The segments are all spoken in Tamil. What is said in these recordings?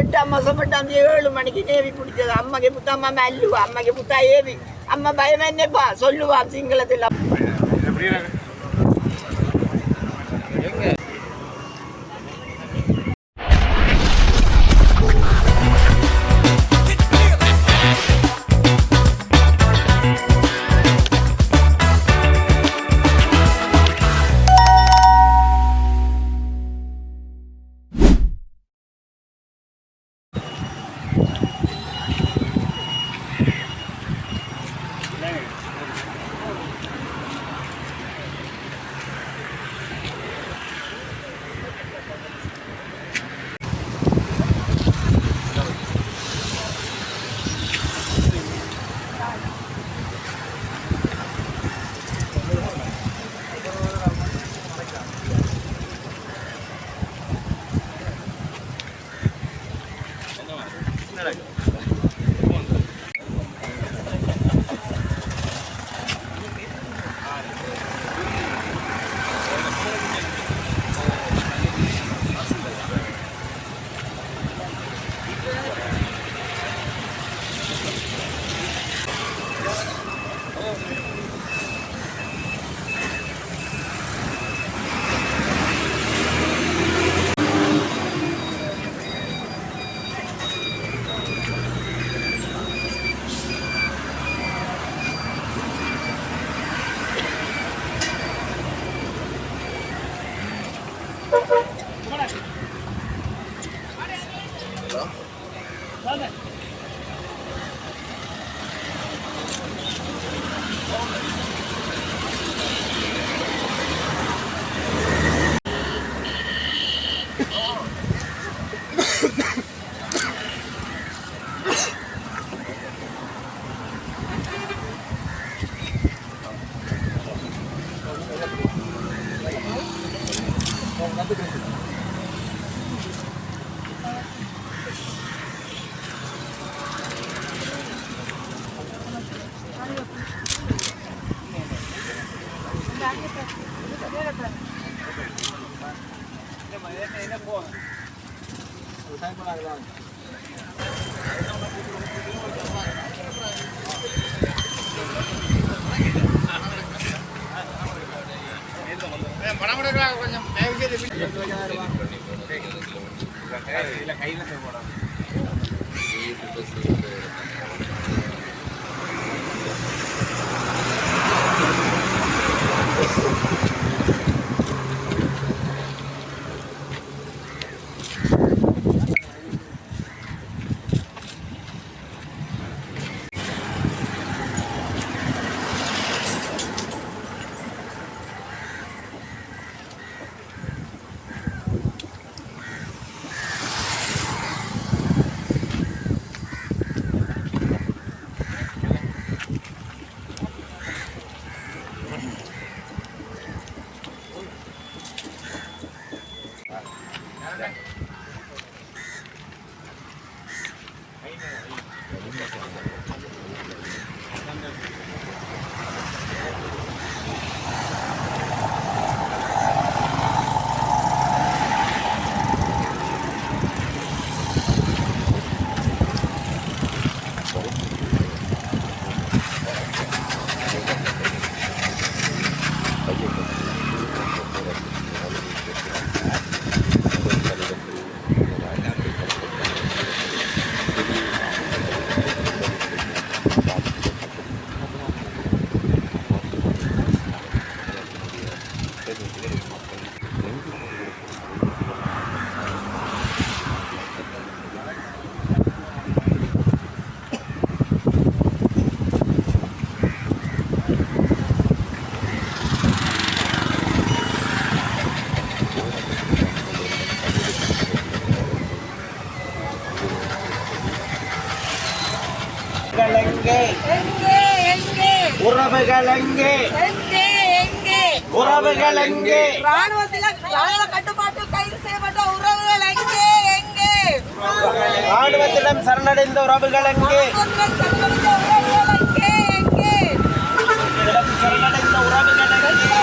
எட்டாம் மாசம் எட்டாம் தேதி ஏழு மணிக்கு நேவி பிடிச்சது அம்மாக்கு புத்தா அம்மா அல்லுவா அம்மாக்கு புத்தா ஏவி அம்மா பயம் என்னப்பா சொல்லுவா சிங்களத்தில் எங்கே உறவுகள் எங்கே உறவுகள் எங்கே ராணுவத்தில் ராணுவ கட்டுப்பாட்டில் கைது செய்யப்பட்ட உறவுகள் எங்கே? எங்கே ராணுவத்திடம் சரணடைந்த உறவுகள் எங்கே? உறவுகள் எங்கே சரணடைந்த உறவுகள் எங்கே?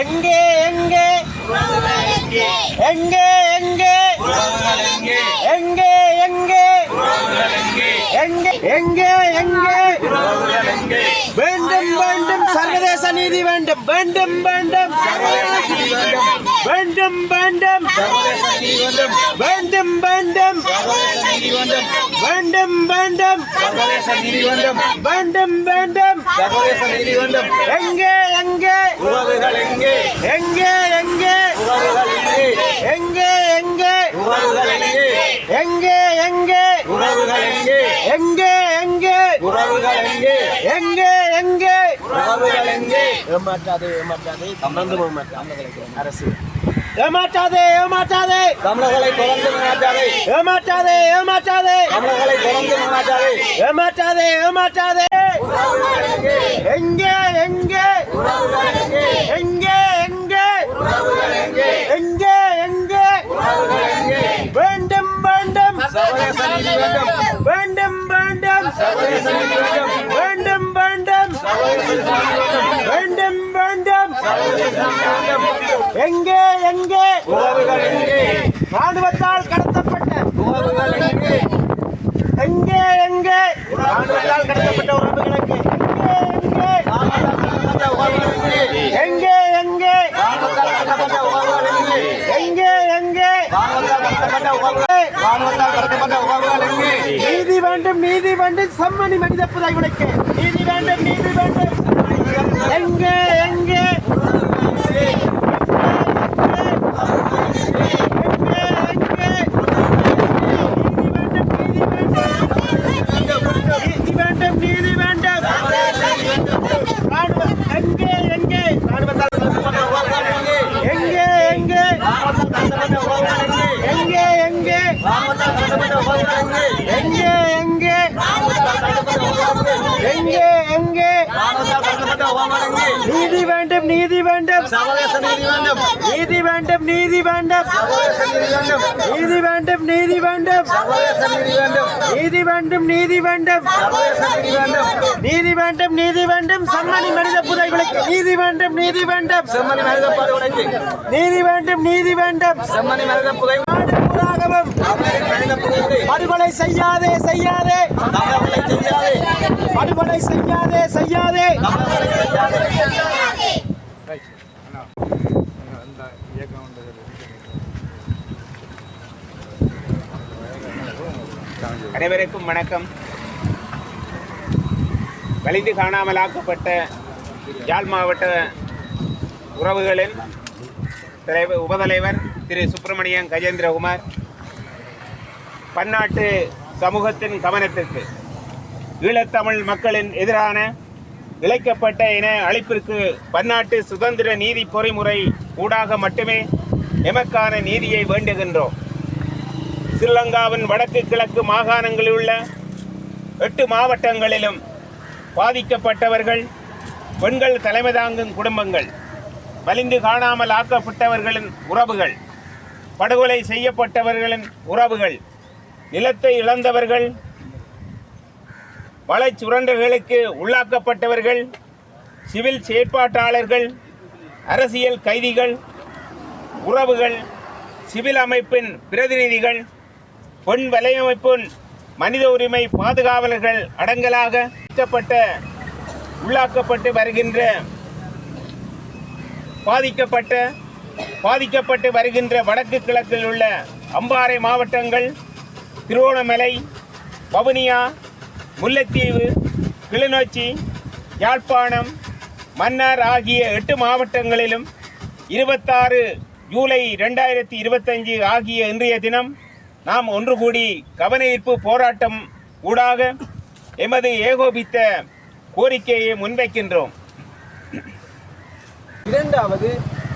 எங்கே எங்கே? எங்கே எங்கே? எங்கே எங்கே? எங்கே எங்கே எங்கே? வேண்டும் வேண்டும். சர்வதேச நீதி வேண்டும். வேண்டும் வேண்டும். வேண்டும் வேண்டும் வேண்டும் வேண்டும் வேண்டும். வேண்டும் வேண்டும். வேண்டும். எங்கே எங்கே? உறவுகள் எங்கே? எங்கே எங்கே? உறவுகள் எங்கே? எங்கே எங்கே? உறவுகள் எங்கே? எங்கே எங்கே? உறவுகள் எங்கே? எங்கே எங்கே? உறவுகள் எங்கே? எங்கே எங்கே? உறவுகள் எங்கே? ஏமாற்றாதே ஏமாற்றாதே. தமிழ்ந்து ஏமாற்றாதே அரசு. ஏமாற்றாதே ஏமாற்றாதே. தமிழர்களை தொடர்ந்து மாற்றாதே ஏமாற்றாதே ஏமாற்றாதே. தமிழர்களை தொடர்ந்து மாற்றாதே ஏமாற்றாதே ஏமாற்றாதே. எங்கே எங்கே. எங்கே எங்கே. எங்கே எங்கே. வேண்டும் வேண்டும். வேண்டும் வேண்டும். வேண்டும் வேண்டும். எங்கே எங்கே? ராணுவத்தால் கடத்தப்பட்ட எங்கே எங்கே? ராணுவத்தால் கடத்தப்பட்ட உறவுகளுக்கு எங்கே எங்கே? எங்கே எங்கே? நீதி வேண்டும் நீதி வேண்டும். சம்மணி மனித புதை உடைக்க நீதி வேண்டும் நீதி வேண்டும். எங்கே நீதி வேண்டும் நீதி வேண்டும் ராணுவ- எங்கே எங்கே ராணுவத்தால் கடத்தப்பட்ட உறவுகள் எங்கே எங்கே எங்கே எங்கே எங்கே எங்கே? எங்கே எங்கே? நீதி வேண்டும் நீதி வேண்டும். நீதி வேண்டும் நீதி வேண்டும். நீதி வேண்டும் நீதி வேண்டும். நீதி வேண்டும் நீதி வேண்டும். நீதி வேண்டும் நீதி வேண்டும். சம்மணி மனித புதைகளுக்கு நீதி வேண்டும் நீதி வேண்டும். நீதி வேண்டும் நீதி வேண்டும். செம்மணி மனித புகை நாடு படுகொலை செய்யாதே செய்யாதே. செய்யாதே படுகொலை செய்யாதே செய்யாதே. அனைவருக்கும் வணக்கம். வலிந்து காணாமலாக்கப்பட்ட யாழ் மாவட்ட உறவுகளின் தலைவர் உபதலைவர் திரு சுப்பிரமணியன் கஜேந்திரகுமார் பன்னாட்டு சமூகத்தின் கவனத்திற்கு. ஈழத்தமிழ் மக்களின் எதிரான இழைக்கப்பட்ட இன அழிப்பிற்கு பன்னாட்டு சுதந்திர நீதி பொறிமுறை ஊடாக மட்டுமே எமக்கான நீதியை வேண்டுகின்றோம். ஸ்ரீலங்காவின் வடக்கு கிழக்கு மாகாணங்களில் உள்ள எட்டு மாவட்டங்களிலும் பாதிக்கப்பட்டவர்கள் பெண்கள் தலைமை தாங்கும் குடும்பங்கள் வலிந்து காணாமல் ஆக்கப்பட்டவர்களின் உறவுகள் படுகொலை செய்யப்பட்டவர்களின் உறவுகள் நிலத்தை இழந்தவர்கள் வலை சுரண்டுகளுக்கு உள்ளாக்கப்பட்டவர்கள் சிவில் செயற்பாட்டாளர்கள் அரசியல் கைதிகள் உறவுகள் சிவில் அமைப்பின் பிரதிநிதிகள் பொன் வலையமைப்பின் மனித உரிமை பாதுகாவலர்கள் அடங்கலாக உள்ளாக்கப்பட்டு வருகின்ற பாதிக்கப்பட்ட பாதிக்கப்பட்டு வருகின்ற வடக்கு கிழக்கில் உள்ள அம்பாறை மாவட்டங்கள் திருவோணமலை வவுனியா முல்லைத்தீவு கிளிநொச்சி யாழ்ப்பாணம் மன்னார் ஆகிய எட்டு மாவட்டங்களிலும் இருபத்தாறு ஜூலை ரெண்டாயிரத்தி இருபத்தஞ்சு ஆகிய இன்றைய தினம் நாம் ஒன்று கூடி கவனஈர்ப்பு போராட்டம் ஊடாக எமது ஏகோபித்த கோரிக்கையை முன்வைக்கின்றோம். இரண்டாவது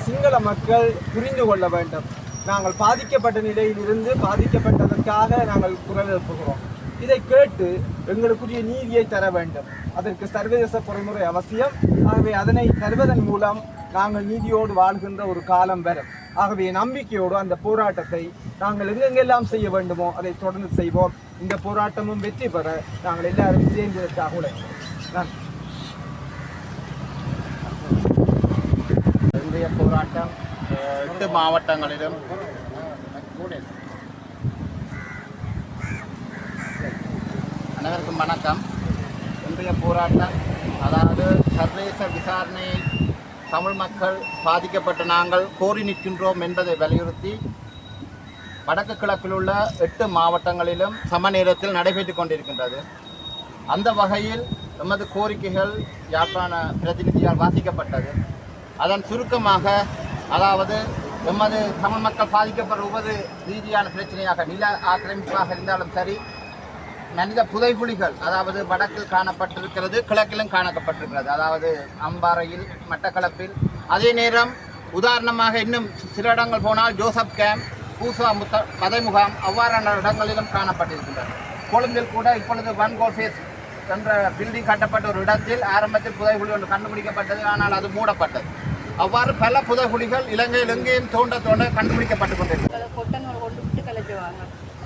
சிங்கள மக்கள் புரிந்து கொள்ள வேண்டும். நாங்கள் பாதிக்கப்பட்ட நிலையிலிருந்து பாதிக்கப்பட்டதற்காக நாங்கள் குரல் எழுப்புகிறோம். இதை கேட்டு எங்களுக்குரிய நீதியை தர வேண்டும். அதற்கு சர்வதேச பொறிமுறை அவசியம். ஆகவே அதனை தருவதன் மூலம் நாங்கள் நீதியோடு வாழ்கின்ற ஒரு காலம் வரும். ஆகவே நம்பிக்கையோடு அந்த போராட்டத்தை நாங்கள் எங்கெங்கெல்லாம் செய்ய வேண்டுமோ அதை தொடர்ந்து செய்வோம். இந்த போராட்டமும் வெற்றி பெற நாங்கள் எல்லாரும் சேர்ந்ததற்காக உழைப்போம். நன்றி. இன்றைய போராட்டம் எட்டு மாவட்டங்களிலும் அனைவருக்கும் வணக்கம். இன்றைய போராட்டம் அதாவது சர்வதேச விசாரணை தமிழ் மக்கள் பாதிக்கப்பட்ட நாங்கள் கோரி நிற்கின்றோம் என்பதை வலியுறுத்தி வடக்கு கிழக்கில் உள்ள எட்டு மாவட்டங்களிலும் சம நேரத்தில் நடைபெற்று கொண்டிருக்கின்றது. அந்த வகையில் எமது கோரிக்கைகள் யாழ்ப்பாண பிரதிநிதியால் வாசிக்கப்பட்டது. அதன் சுருக்கமாக அதாவது எமது தமிழ் மக்கள் பாதிக்கப்படுவது ரீதியான பிரச்சனையாக நில ஆக்கிரமிப்பாக இருந்தாலும் சரி மனித புதைகுழிகள் அதாவது வடக்கில் காணப்பட்டிருக்கிறது கிழக்கிலும் காணப்பட்டிருக்கிறது அதாவது அம்பாறையில் மட்டக்களப்பில். அதே நேரம் உதாரணமாக இன்னும் சில இடங்கள் போனால் ஜோசப் கேம்ப் பூசா முத்த பதை முகாம் அவ்வாறான இடங்களிலும் காணப்பட்டிருக்கின்றன கொழும்பில் கூட இப்பொழுது ஒன் கோஃபேஸ் என்ற பில்டிங் கட்டப்பட்ட ஒரு இடத்தில் ஆரம்பத்தில் புதைகுழி ஒன்று கண்டுபிடிக்கப்பட்டது ஆனால் அது மூடப்பட்டது. அவ்வாறு பல புதைகுழிகள் இலங்கையில் எங்கேயும் தோண்ட தோண்ட கண்டுபிடிக்கப்பட்டு கொண்டிருக்கிறது. எங்களை கொண்டு விட்டு கலைச்சுவாங்க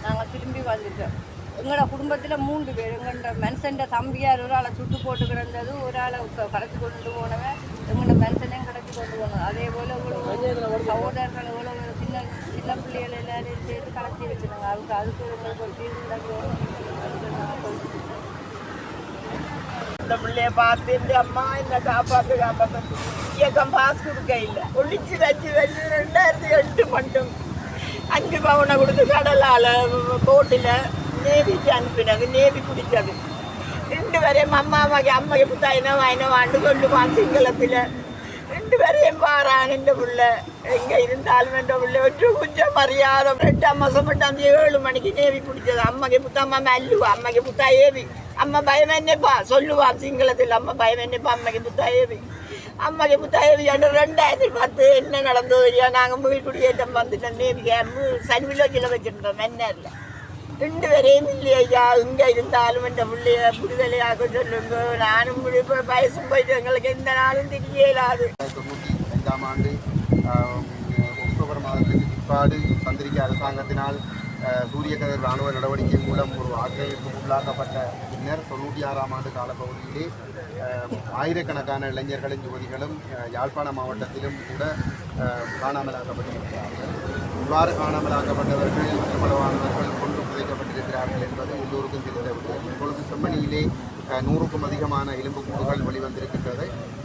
நாங்கள் திரும்பி வந்துட்டோம். எங்களோட குடும்பத்தில் மூன்று பேர் எங்கள்கிட்ட மனுஷன் தம்பியார் ஒரு ஆளை சுட்டு போட்டு கிடந்தது ஒரு ஆளை க- கடத்தி கொண்டு போனவன் எங்கள்கிட்ட மனுஷனையும் கடத்தி கொண்டு போனோம் அதே போல் இவ்வளோ சகோதரர்கள் இவ்வளோ சின்ன சின்ன பிள்ளைகள் எல்லாரையும் சேர்த்து கடத்தி வச்சுருந்தாங்க அதுக்கு அதுக்கு எங்களுக்கு ஒரு தீர்வு இந்த பிள்ளைய பார்த்து இந்த அம்மா இந்த காப்பாத்து காப்பாற்று இயக்கம் பாஸ் கொடுக்க இல்லை ஒழிச்சு வச்சு வச்சு ரெண்டாயிரத்தி எட்டு மட்டும். அஞ்சு பவுனை கொடுத்து கடலால் போட்டில் நேவிக்கு அனுப்பினது நேவி பிடிச்சது ரெண்டு பேரையும் அம்மா அம்மாக்கு அம்மாக்கு புத்தாயினா வாயினா வாண்டு சொல்லுவான் சிங்களத்தில் ரெண்டு பேரையும் பாறான் இந்த புள்ள எங்கே இருந்தாலும் என்ற புள்ள ஒற்று கொஞ்சம் மரியாதை ரெண்டாம் மாசம் மட்டும் ஏழு மணிக்கு நேவி பிடிச்சது அம்மாக்கு புத்தம்மா மெல்லுவா அம்மாக்கு புத்தா ஏவி அம்மா பயம் என்னப்பா சொல்லுவான் சிங்களத்தில் அம்மா பயம் என்னப்பா அம்மாக்கு புத்தா ஏவி அம்மாக்கு புத்தா ஏவி என்று ரெண்டாயிரத்தி பத்து என்ன நடந்தது இல்லையா நாங்கள் மீள் குடியேற்றம் வந்துட்டோம் நேவி கேம்பு சன்விலோஜில் வச்சுருந்தோம் மென்னரில் ரெண்டு பேரையும் இல்லையா இங்கே இருந்தாலும் இந்த பிள்ளைய விடுதலையாக சொல்லுங்க. நானும் இப்போ வயசும் போயிட்டு எங்களுக்கு எந்த நாளும் தெரியலாது. தொண்ணூற்றி ஐந்தாம் ஆண்டு அக்டோபர் மாதத்துக்கு பிற்பாடு சந்திரிகை அரசாங்கத்தினால் சூரிய கதிர் இராணுவ நடவடிக்கை மூலம் ஒரு ஆக்கிரமிப்பு உள்ளாக்கப்பட்ட பின்னர் தொண்ணூற்றி ஆறாம் ஆண்டு காலப்பகுதியிலே ஆயிரக்கணக்கான இளைஞர்களும் யுவதிகளும் யாழ்ப்பாண மாவட்டத்திலும் கூட காணாமலாக்கப்பட்டிருக்கிறார்கள். இவ்வாறு காணாமலாக்கப்பட்டவர்கள் திருமணமானவர்கள் கொண்டு என்பது எல்லோருக்கும் தெரிந்த விடயம் இப்பொழுது செம்மணியிலே நூறுக்கும் அதிகமான எலும்புக்கூடுகள் வெளிவந்திருக்கின்றது.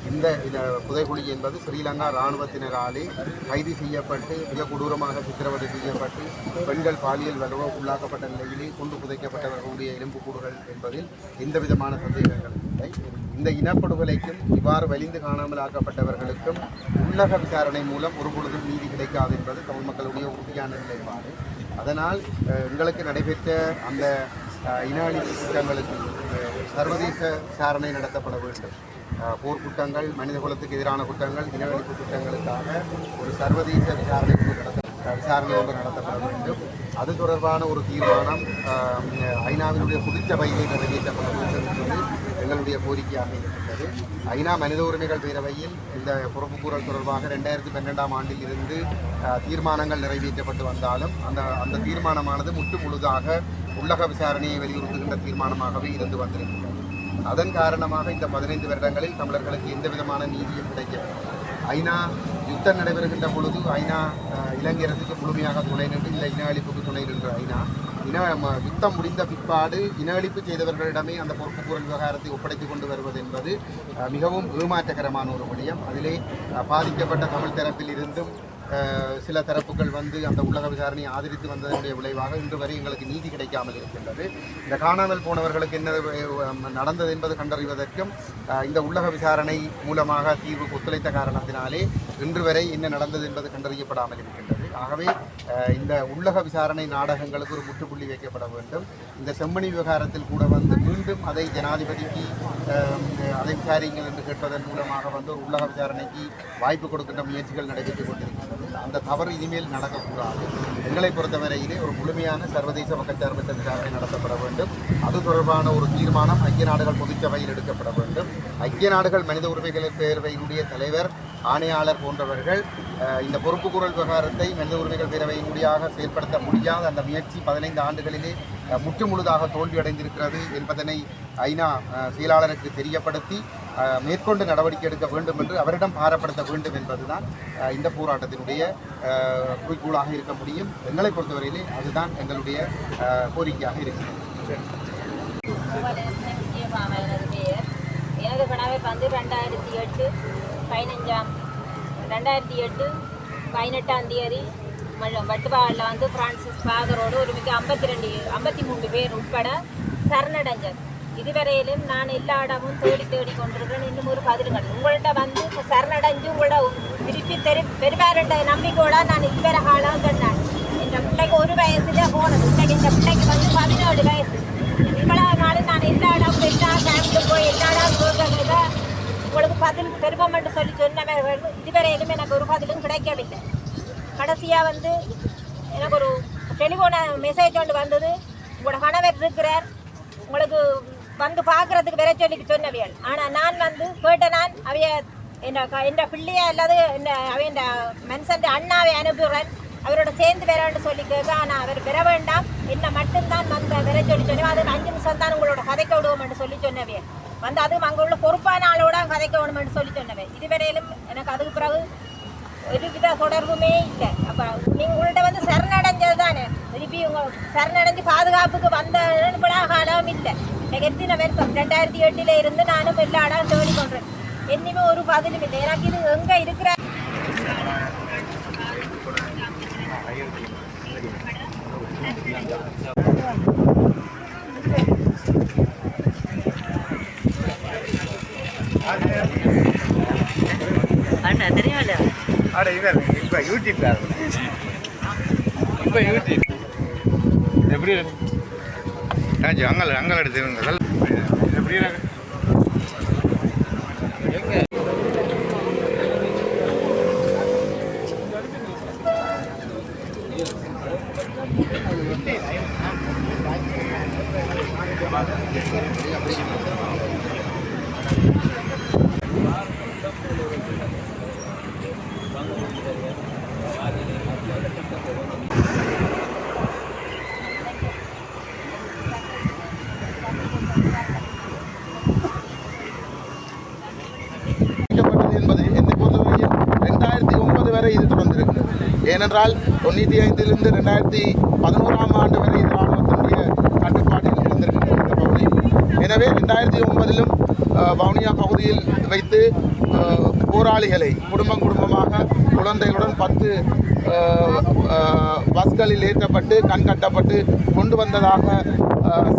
இந்த இந்த புதைகுழி என்பது ஸ்ரீலங்கா இராணுவத்தினராலே கைது செய்யப்பட்டு மிக கொடூரமாக சித்திரவதை செய்யப்பட்டு பெண்கள் பாலியல் வலுவ உள்ளாக்கப்பட்ட நிலையிலே கொண்டு புதைக்கப்பட்டவர்களுடைய எலும்புக்கூடுகள் என்பதில் எந்த விதமான சந்தேகங்களும் இல்லை. இந்த இனப்படுகொலைக்கும் இவ்வாறு வலிந்து காணாமல் ஆக்கப்பட்டவர்களுக்கும் உள்ளக விசாரணை மூலம் ஒரு பொழுதும் நீதி கிடைக்காது என்பது தமிழ் மக்களுடைய உறுதியான நிலைப்பாடு. அதனால் எங்களுக்கு நடைபெற்ற அந்த அஹ், குற்றங்களுக்கு சர்வதேச விசாரணை நடத்தப்பட வேண்டும். அஹ், போர் குற்றங்கள் மனித குலத்துக்கு எதிரான குற்றங்கள் இன குற்றங்களுக்காக ஒரு சர்வதேச விசாரணை ஒன்று நடத்த விசாரணை ஒன்று நடத்தப்பட வேண்டும். அது தொடர்பான ஒரு தீர்மானம் ஐநாவினுடைய புதுச்சபையை நிறைவேற்றப்பட வேண்டும். எங்களுடைய கோரிக்கை இருக்கின்றது. ஐநா மனித உரிமைகள் பேரவையில் இந்த பொறுப்புக்கூறல் தொடர்பாக ரெண்டாயிரத்தி பன்னெண்டாம் ஆண்டில் இருந்து தீர்மானங்கள் நிறைவேற்றப்பட்டு வந்தாலும் அந்த அந்த தீர்மானமானது முற்று முழுதாக உள்ளக விசாரணையை வலியுறுத்துகின்ற தீர்மானமாகவே இருந்து வந்திருக்கின்றது. அதன் காரணமாக இந்த பதினைந்து வருடங்களில் தமிழர்களுக்கு எந்த விதமான நீதியும் கிடைக்கவில்லை. ஐநா யுத்தம் நடைபெறுகின்ற பொழுது ஐநா அஹ், இலங்கை அரசுக்கு முழுமையாக துணை நின்று இல்லை இன அழிப்புக்கு துணை நின்ற ஐநா இன ம- யுத்தம் முடிந்த பிற்பாடு இன அழிப்பு செய்தவர்களிடமே அந்த பொறுப்பு கூறல் விவகாரத்தை ஒப்படைத்துக் கொண்டு வருவது என்பது மிகவும் ஏமாற்றகரமான ஒரு விடயம். அதிலே பாதிக்கப்பட்ட தமிழ் தரப்பில் இருந்தும் சில தரப்புகள் வந்து அந்த உள்ளக விசாரணையை ஆதரித்து வந்ததனுடைய விளைவாக இன்று வரை எங்களுக்கு நீதி கிடைக்காமல் இருக்கின்றது. இந்த காணாமல் போனவர்களுக்கு என்ன நடந்தது என்பது கண்டறிவதற்கும் இந்த உள்ளக விசாரணை மூலமாக தீர்வு ஒத்துழைத்த காரணத்தினாலே இன்று வரை என்ன நடந்தது என்பது கண்டறியப்படாமல் இருக்கின்றது. ஆகவே இந்த உள்ளக விசாரணை நாடகங்களுக்கு ஒரு முற்றுப்புள்ளி வைக்கப்பட வேண்டும். இந்த செம்மணி விவகாரத்தில் கூட வந்து மீண்டும் அதை ஜனாதிபதிக்கு அதை விசாரிங்கள் என்று கேட்பதன் மூலமாக வந்து ஒரு உள்ளக விசாரணைக்கு வாய்ப்பு கொடுக்கின்ற முயற்சிகள் நடைபெற்றுக் கொண்டிருக்கிறது அந்த தவறு இனிமேல் நடக்கக்கூடாது. எங்களை பொறுத்தவரையிலே ஒரு முழுமையான சர்வதேச பக்கச்சார்பற்ற விசாரணை நடத்தப்பட வேண்டும். அது தொடர்பான ஒரு தீர்மானம் ஐக்கிய நாடுகள் பொதுச்சபையில் எடுக்கப்பட வேண்டும். ஐக்கிய நாடுகள் மனித உரிமைகள் பேரவையினுடைய தலைவர் ஆணையாளர் போன்றவர்கள் இந்த பொறுப்பு குரல் விவகாரத்தை மனித உரிமைகள் பேரவையினுடையாக செயல்படுத்த முடியாத அந்த முயற்சி பதினைந்து ஆண்டுகளிலே முற்று முழுதாக தோல்வியடைந்திருக்கிறது என்பதனை ஐநா செயலாளருக்கு தெரியப்படுத்தி மேற்கொண்டு நடவடிக்கை எடுக்க வேண்டும் என்று அவரிடம் பாரப்படுத்த வேண்டும் என்பதுதான் இந்த போராட்டத்தினுடைய குறிக்கோளாக இருக்க முடியும். எங்களை பொறுத்தவரையிலே அதுதான் எங்களுடைய கோரிக்கையாக இருக்கிறது. எனது பெயர் எனது கணவர் வந்து ரெண்டாயிரத்தி எட்டு பதினஞ்சாம் ரெண்டாயிரத்தி எட்டு பதினெட்டாம் தேதி வட்டுப்பாடில் வந்து பிரான்சிஸ் ஃபாதரோடு மிக ஐம்பத்தி ரெண்டு ஐம்பத்தி மூணு பேர் உட்பட சரணடைஞ்சது இதுவரையிலும் நான் எல்லா இடமும் தேடி தேடி கொண்டிருக்கிறேன். இன்னும் ஒரு பதில் கிடையாது உங்கள்கிட்ட வந்து சரணடைஞ்சு உங்களோட திருப்பி தெரு பெருமாறுன்ற நம்பிக்கையோட நான் இதுவரை காலம் சொன்னேன். இந்த பிள்ளைக்கு ஒரு வயசுல போனது. பிள்ளைக்கு இந்த பிள்ளைக்கு வந்து பதினேழு வயசு. இவ்வளவு நாள் நான் எல்லா இடம் எல்லா ஃபேமிலி போய் எல்லா இடம் போகிறத உங்களுக்கு பதில் பெருமம் என்று சொல்லி சொன்ன இதுவரையிலும் எனக்கு ஒரு பதிலும் கிடைக்கவில்லை. கடைசியாக வந்து எனக்கு ஒரு டெலிஃபோன மெசேஜ் ஒன்று வந்தது. உங்களோட கணவர் இருக்கிறார். உங்களுக்கு வந்து பார்க்குறதுக்கு வேற சொல்லி சொன்னவியல். ஆனால் நான் வந்து கேட்ட நான் அவைய என்ன என் பிள்ளைய அல்லது என்ன அவைய மனுஷன் அண்ணாவை அனுப்புகிறேன் அவரோட சேர்ந்து வரேன்னு சொல்லி கேட்க ஆனால் அவர் பெற வேண்டாம். என்ன மட்டும்தான் வந்த வேற சொல்லி சொன்னேன் அது அஞ்சு நிமிஷம் தான் உங்களோட கதைக்க விடுவோம்னு சொல்லி சொன்னவே வந்து அதுவும் அங்கே உள்ள பொறுப்பான ஆளோட கதைக்க விடுமென்று சொல்லி சொன்னவே இதுவரையிலும் எனக்கு அதுக்கு பிறகு ஒருவித தொடர்புமே இல்லை அப்போ உங்கள்ட்ட வந்து சரணடைஞ்சது தானே திருப்பி உங்க சரணடைஞ்சு பாதுகாப்புக்கு வந்த காலம் இல்லை எத்தனை வருஷம் ரெண்டாயிரத்தி எட்டில் இருந்து நானும் எல்லா இடம் தேடி கொண்டேன் என்னையுமே ஒரு பதிலும் இல்லை எனக்கு இது எங்கே இருக்கிற யூடியூப்ல இப்போ யூடியூப். எப்படி ராஜு அங்கே அங்கே எடுத்துருங்க எப்படி இருக்கு? எங்க அறிவிக்கப்பட்டது என்பது என்னை பொறுத்தவரையில் ரெண்டாயிரத்தி ஒன்பது வரை இது தொடர்ந்திருக்கிறது ஏனென்றால் தொண்ணூற்றி ஐந்திலிருந்து ரெண்டாயிரத்தி பதினோராம் ஆண்டு வரை இது இராணுவத்தினுடைய கட்டுப்பாட்டில் இருந்திருக்கின்ற இந்த பகுதி. எனவே ரெண்டாயிரத்தி ஒன்பதிலும் வவுனியா பகுதியில் வைத்து போராளிகளை குடும்பம் குடும்பமாக குழந்தைகளுடன் பத்து பஸ்களில் ஏற்றப்பட்டு கண் கட்டப்பட்டு கொண்டு வந்ததாக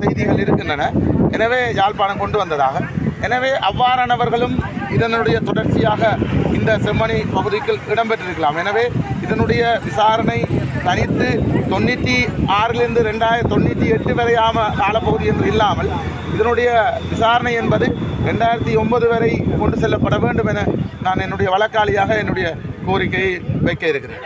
செய்திகள் இருக்கின்றன. எனவே யாழ்ப்பாணம் கொண்டு வந்ததாக. எனவே அவ்வாறானவர்களும் இதனுடைய தொடர்ச்சியாக இந்த செம்மணி பகுதிக்கு இடம்பெற்றிருக்கலாம். எனவே இதனுடைய விசாரணை தனித்து தொண்ணூற்றி ஆறிலிருந்து ரெண்டாயிரத்தி தொண்ணூற்றி எட்டு வரையாம காலப்பகுதி என்று இல்லாமல் இதனுடைய விசாரணை என்பது ரெண்டாயிரத்தி ஒன்பது வரை கொண்டு செல்லப்பட வேண்டும் என நான் என்னுடைய வழக்காளியாக என்னுடைய கோரிக்கையை வைக்க இருக்கிறேன்.